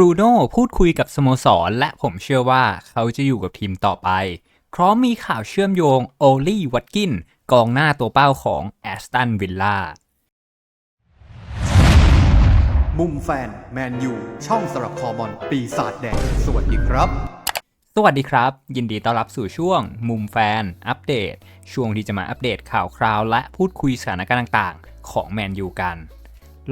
รูโน่พูดคุยกับสโมสร และผมเชื่อว่าเขาจะอยู่กับทีมต่อไป พร้อมมีข่าวเชื่อมโยงโอลี่วัตกิน กองหน้าตัวเป้าของแอสตันวิลล่า มุมแฟน แมนยู ช่องสำหรับคอบอลปีศาจแดง สวัสดีครับ สวัสดีครับ ยินดีต้อนรับสู่ช่วง มุมแฟน อัปเดต ช่วงที่จะมาอัปเดตข่าวคราว และพูดคุยสถานการณ์ต่าง ๆ ของแมนยูกัน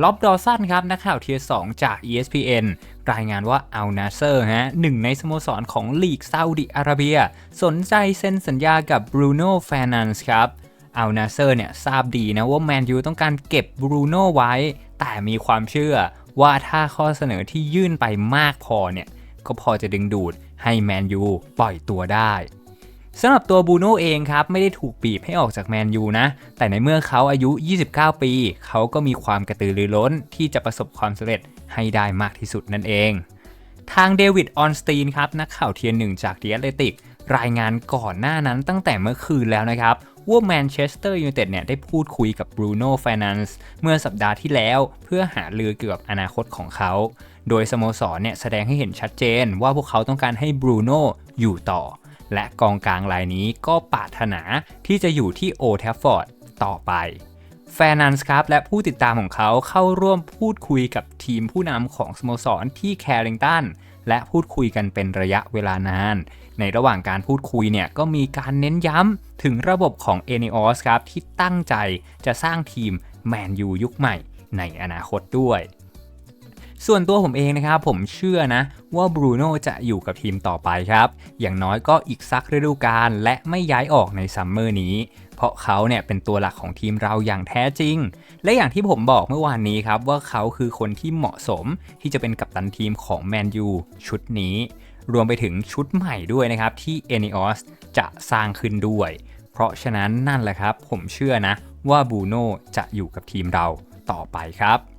ล็อบดอสันครับนักข่าวเทียร์2จาก ESPN รายงานว่าอัลนาเซอร์ฮะหนึ่งในสโมสรของลีกซาอุดิอาระเบีย สนใจเซ็นสัญญากับบรูโน่แฟนันส์ครับอัลนาเซอร์เนี่ยทราบดีนะว่าแมนยูต้องการเก็บบรูโน่ไว้ แต่มีความเชื่อว่าถ้าข้อเสนอที่ยื่นไปมากพอเนี่ยก็พอจะดึงดูดให้แมนยูปล่อยตัวได้ สำหรับตัวบูโน่เองครับ ไม่ได้ถูกบีบให้ออกจากแมนยูนะ แต่ในเมื่อเขาอายุ 29 ปี เขาก็มีความกระตือรือร้นที่จะประสบความสำเร็จให้ได้มากที่สุดนั่นเอง ทางเดวิดออนสตีนครับ นักข่าวเทียนหนึ่งจากเดียเลติก รายงานก่อนหน้านั้นตั้งแต่เมื่อคืนแล้วนะครับ ว่าแมนเชสเตอร์ยูไนเต็ดเนี่ยได้พูดคุยกับบรูโน่ฟแนนซ์เมื่อสัปดาห์ที่แล้ว เพื่อหาลือเกี่ยวกับอนาคตของเขา โดยสโมสรเนี่ยแสดงให้เห็นชัดเจนว่าพวกเขาต้องการให้บรูโน่อยู่ต่อ และกองกลางรายนี้ก็ปรารถนาที่จะอยู่ที่โอแทฟฟอร์ดต่อไปแฟนันส์ครับและผู้ติดตามของเขาเข้าร่วมพูดคุยกับทีมผู้นำของสโมสรที่แคริงตันและพูดคุยกันเป็นระยะเวลานาน ในระหว่างการพูดคุยเนี่ยก็มีการเน้นย้ำถึงระบบของ e n e o s ครับที่ตั้งใจจะสร้างทีมแมนยูยุคใหม่ในอนาคตด้วย ส่วนตัวผมเองนะครับผมเชื่อนะว่าบรูโน่จะอยู่กับทีมต่อไปครับ อย่างน้อยก็อีกสักฤดูกาลและไม่ย้ายออกในซัมเมอร์นี้ เพราะเขาเนี่ยเป็นตัวหลักของทีมเราอย่างแท้จริง และอย่างที่ผมบอกเมื่อวานนี้ครับว่าเขาคือคนที่เหมาะสมที่จะเป็นกัปตันทีมของแมนยูชุดนี้ รวมไปถึงชุดใหม่ด้วยนะครับที่ e n e o s จะสร้างขึ้นด้วย เพราะฉะนั้นนั่นแหละครับผมเชื่อนะว่าบูโน่จะอยู่กับทีมเราต่อไปครับ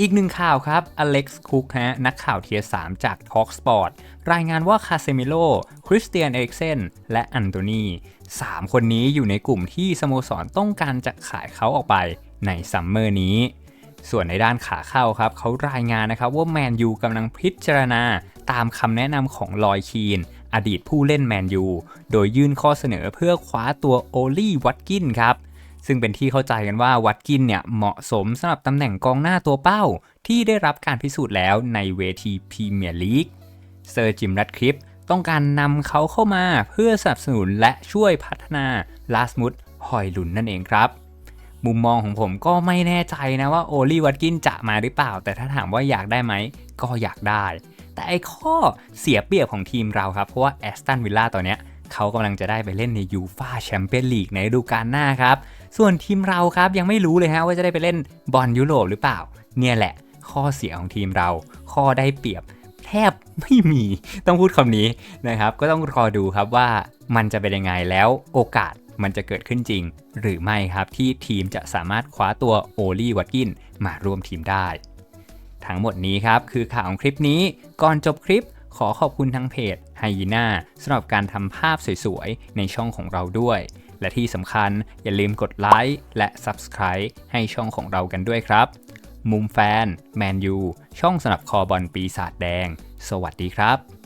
อีกหนึ่งข่าวครับ อเล็กซ์คุกฮะนักข่าวเทียร์3จาก Talk Sport รายงานว่าคาเซมิโล คริสเตียนเอริกเซน และอันโตนี3คนนี้อยู่ในกลุ่มที่สโมสรต้องการจะขายเขาออกไปในซัมเมอร์นี้ ส่วนในด้านขาเข้าครับ เขารายงานนะครับว่าแมนยูกำลังพิจารณาตามคำแนะนำของลอยคีน อดีตผู้เล่นแมนยู โดยยื่นข้อเสนอเพื่อคว้าตัวโอลี่วัตกินครับ ซึ่งเป็นที่เข้าใจกันว่าวัตกินเนี่ยเหมาะสมสำหรับตำแหน่งกองหน้าตัวเป้า ที่ได้รับการพิสูจน์แล้วในเวทีพรีเมียร์ลีกเซอร์จิมรัดคลิปต้องการนำเขาเข้ามาเพื่อสนับสนุนและช่วยพัฒนาลาสมุดหอยหลุนนั่นเองครับ มุมมองของผมก็ไม่แน่ใจนะว่าโอลี่วัตกินจะมาหรือเปล่า แต่ถ้าถามว่าอยากได้ไหม ก็อยากได้ แต่ไอ้ข้อเสียเปรียบของทีมเราครับ เพราะว่าแอสตันวิลล่าตอนเนี้ย เขากำลังจะได้ไปเล่นในยูฟาแชมเปี้ยนลีกในฤดูกาลหน้าครับ ส่วนทีมเราครับยังไม่รู้เลยฮะว่าจะได้ไปเล่นบอลยุโรปหรือเปล่า เนี่ยแหละ ข้อเสียของทีมเรา ข้อได้เปรียบแทบไม่มีต้องพูดคำนี้นะครับ ก็ต้องรอดูครับว่ามันจะเป็นยังไงแล้วโอกาสมันจะเกิดขึ้นจริง หรือไม่ครับที่ทีมจะสามารถคว้าตัวโอลี่วัตกินมาร่วมทีมได้ ทั้งหมดนี้ครับคือข่าวของคลิปนี้ก่อนจบคลิป ขอขอบคุณทางเพจไฮยีน่าสำหรับการทำภาพสวยๆ ในช่องของเราด้วย และที่สำคัญอย่าลืมกดไลค์และ Subscribe ให้ช่องของเรากันด้วยครับ มุมแฟน แมนยู ช่องสนับคอบอลปีศาจแดง สวัสดีครับ